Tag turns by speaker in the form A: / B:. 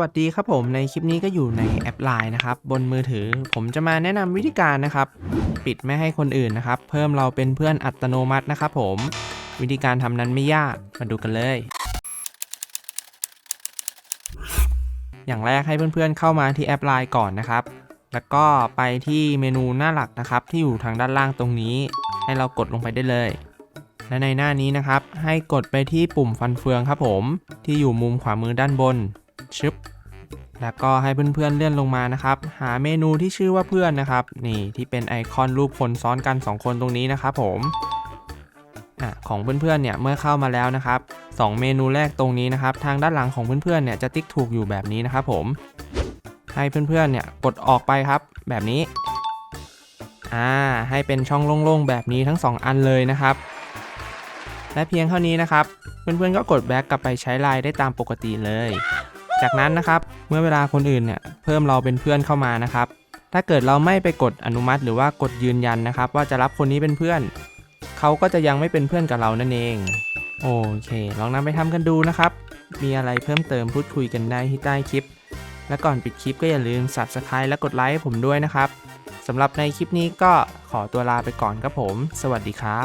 A: วัสดีครับผมในคลิปนี้ก็อยู่ในแอป Line นะครับบนมือถือ ผมจะมาแนะนำวิธีการนะครับ ปิดไม่ให้คนอื่นนะครับ เพิ่มเราเป็นเพื่อนอัตโนมัตินะครับผมวิธีการทำนั้นไม่ยากมาดูกันเลย อย่างแรกให้เพื่อนๆเข้ามาที่แอป Line ก่อนนะครับ แล้วก็ไปที่เมนูหน้าหลักนะครับ ที่อยู่ทางด้านล่างตรงนี้ ให้เรากดลงไปได้เลย และในหน้านี้นะครับ ให้กดไปที่ปุ่มฟันเฟืองครับผมที่อยู่มุมขวามือด้านบน ชึบแล้วก็ให้เพื่อนๆเลื่อนลงมานะครับ หาเมนูที่ชื่อว่าเพื่อนนะครับ นี่ที่เป็นไอคอนรูปคนซ้อนกัน 2 คนตรงนี้นะครับผมอะของเพื่อนๆเนี่ยเมื่อเข้ามาแล้วนะครับ 2 เมนูแรกตรงนี้นะครับ ทางด้านหลังของเพื่อนๆเนี่ยจะติ๊กถูกอยู่แบบนี้นะครับผมให้เพื่อนๆเนี่ยกดออกไปครับ แบบนี้อ่าให้เป็นช่องโล่งๆแบบนี้ทั้ง 2 อันเลยนะครับ และเพียงเท่านี้นะครับ เพื่อนๆก็กดแบ็กกลับไปใช้ไลน์ได้ตามปกติเลย จากนั้นนะครับเมื่อเวลาคนอื่นเนี่ยเพิ่มเราเป็นเพื่อนเข้ามานะครับ ถ้าเกิดเราไม่ไปกดอนุมัติหรือว่ากดยืนยันนะครับ ว่าจะรับคนนี้เป็นเพื่อน เขาก็จะยังไม่เป็นเพื่อนกับเรานั่นเอง โอเค ลองนำไปทำกันดูนะครับ มีอะไรเพิ่มเติมพูดคุยกันได้ที่ใต้คลิป และก่อนปิดคลิปก็อย่าลืม subscribe และกดไลค์ให้ผมด้วยนะครับสำหรับในคลิปนี้ก็ขอตัวลาไปก่อนครับผม สวัสดีครับ